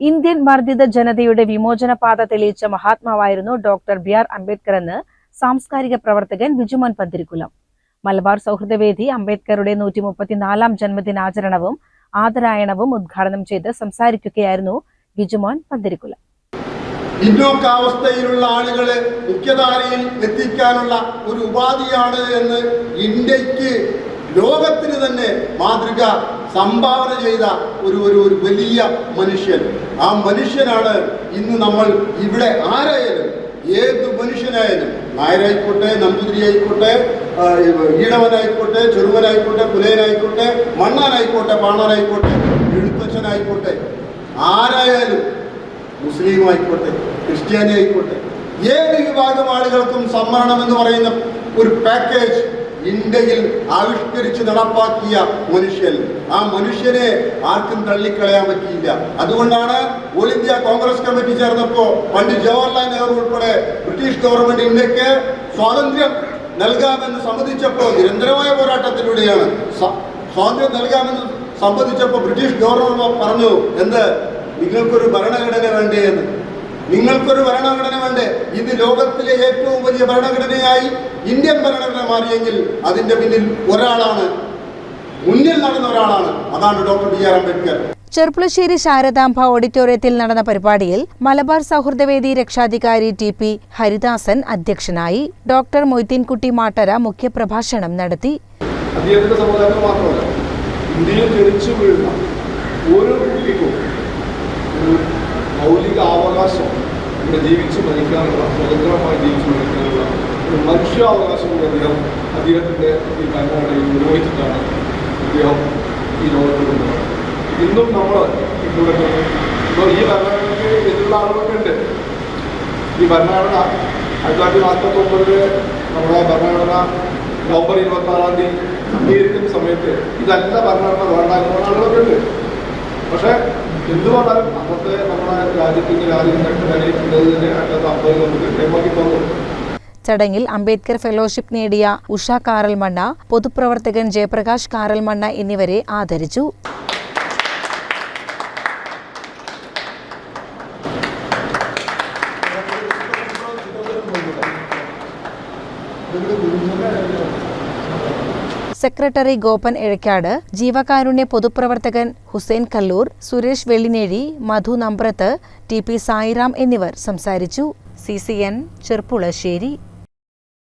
Indian വർദ്ധിത ജനതയുടെ വിമോചന പാത തെളിയിച്ച മഹാത്മാവായിരുന്നു ഡോക്ടർ ബി ആർ അംബേദ്കർ എന്ന് സാംസ്കാരിക പ്രവർത്തകൻ ബിജുമോൻ പന്തിരിക്കുലം. മലബാർ സൗഹൃദവേദി അംബേദ്കറുടെ നൂറ്റി മുപ്പത്തിനാലാം ജന്മദിനാചരണവും ആദരായണവും ഉദ്ഘാടനം ചെയ്ത് സംസാരിക്കുകയായിരുന്നു ബിജുമോൻ പന്തിരിക്കുലം. പിന്നോക്കാവസ്ഥയിലുള്ള ആളുകളെ മുഖ്യധാരയിൽ എത്തിക്കാനുള്ള ഒരു ഉപാധിയാണ് എന്ന് ഇന്ത്യയ്ക്ക് ലോകത്തിന് തന്നെ മാതൃക സംഭാവന ചെയ്ത ഒരു ഒരു ഒരു വലിയ മനുഷ്യൻ. ആ മനുഷ്യനാണ് ഇന്ന് നമ്മൾ ഇവിടെ ആരായാലും ഏത് മനുഷ്യനായാലും നായരായിക്കോട്ടെ നമ്പൂതിരി ആയിക്കോട്ടെ ഈടവനായിക്കോട്ടെ ചെറുവനായിക്കോട്ടെ പുലയനായിക്കോട്ടെ മണ്ണാനായിക്കോട്ടെ പാണാനായിക്കോട്ടെ എഴുത്തച്ഛനായിക്കോട്ടെ ആരായാലും മുസ്ലിം ആയിക്കോട്ടെ ക്രിസ്ത്യാനി ആയിക്കോട്ടെ ഏത് വിഭാഗം ആളുകൾക്കും സംവരണം എന്ന് പറയുന്ന ഒരു പാക്കേജ് ഇന്ത്യയിൽ ആവിഷ്കരിച്ച് നടപ്പാക്കിയ മനുഷ്യൻ. ആ മനുഷ്യനെ ആർക്കും തള്ളിക്കളയാൻ പറ്റിയില്ല. അതുകൊണ്ടാണ് ഓൾ ഇന്ത്യ കോൺഗ്രസ് കമ്മിറ്റി ചേർന്നപ്പോ പണ്ഡിറ്റ് ജവഹർലാൽ നെഹ്റു ഉൾപ്പെടെ ബ്രിട്ടീഷ് ഗവൺമെന്റ് ഇന്ത്യയ്ക്ക് സ്വാതന്ത്ര്യം നൽകാമെന്ന് സമ്മതിച്ചപ്പോൾ നിരന്തരമായ പോരാട്ടത്തിലൂടെയാണ് സ്വാതന്ത്ര്യം നൽകാമെന്ന് സമ്മതിച്ചപ്പോൾ ബ്രിട്ടീഷ് ഗവർണർ പറഞ്ഞു എന്ത്? നിങ്ങൾക്കൊരു ഭരണഘടന വേണ്ടേ എന്ന് നിങ്ങൾക്കൊരു ഭരണഘടന വേണ്ടേ? ഇത് ലോകത്തിലെ ഏറ്റവും വലിയ ഭരണഘടനയായി ഇന്ത്യൻ ഭരണഘടന മാറിയെങ്കിൽ അതിന്റെ പിന്നിൽ ഒരാളാണ്. മുന്നിൽ നടന്ന ഒരാളാണ്. അതാണ് doctor B R Ambedkar. Cherpulassery Sharadamba ഓഡിറ്റോറിയത്തിൽ നടന്ന പരിപാടിയിൽ മലബാർ സൗഹൃദവേദി രക്ഷാധികാരി ടി പി ഹരിദാസൻ അധ്യക്ഷനായി ഡോക്ടർ മൊയ്തീൻകുട്ടി മാട്ടര മുഖ്യപ്രഭാഷണം നടത്തി. അദ്ദേഹത്തിന്റെ മാത്രമല്ല ഇന്ത്യയിൽ ജനിച്ചു വീഴുന്ന ഓരോ കുട്ടിക്കും ഒരു മൗലിക അവകാശം ഇവിടെ ജീവിച്ചു മരിക്കാനുള്ള സ്വതന്ത്രമായി ജീവിച്ചു മരിക്കാനുള്ള ഒരു മനുഷ്യാവകാശം കൂടി അദ്ദേഹം അദ്ദേഹത്തിന്റെ ഈ ഭരണഘടനയിൽ നിർവഹിച്ചിട്ടാണ് അദ്ദേഹം ഈ ലോകത്ത് കൊണ്ടുവന്നത്. ഇന്നും നമ്മൾ ഇവിടെ ഇപ്പോൾ ഈ ഭരണഘടനയ്ക്ക് എതിരുള്ള ആളുകളൊക്കെ ഉണ്ട് ഈ ഭരണഘടന ആയിരത്തി തൊള്ളായിരത്തി നാൽപ്പത്തി ഒമ്പതിൽ നമ്മുടെ ഭരണഘടന നവംബർ ഇരുപത്തി ആറാം തീയതി അംഗീകരിക്കുന്ന സമയത്ത് ഇതല്ല ഭരണഘടന വേണ്ട എന്ന് ആളുകളൊക്കെ ഉണ്ട് പക്ഷേ എന്തുകൊണ്ടാലും അന്നത്തെ നമ്മുടെ രാജ്യത്തിന്റെ രാജ്യം നിലനിൽക്കുന്നതിന് അന്നത്തെ അമ്പത് നമുക്ക് ലഭ്യമാക്കി തന്നു ചടങ്ങിൽ അംബേദ്കർ ഫെലോഷിപ്പ് നേടിയ ഉഷ കാറൽമണ്ണ പൊതുപ്രവർത്തകൻ ജയപ്രകാശ് കാറൽമണ്ണ എന്നിവരെ ആദരിച്ചു. സെക്രട്ടറി ഗോപൻ എഴക്കാട് ജീവകാരുണ്യ പൊതുപ്രവർത്തകൻ ഹുസൈൻ കല്ലൂർ സുരേഷ് വെള്ളിനേഴി മധു നമ്പ്രത്ത് ടി പി സായിറാം എന്നിവർ സംസാരിച്ചു. C C N Cherpulassery.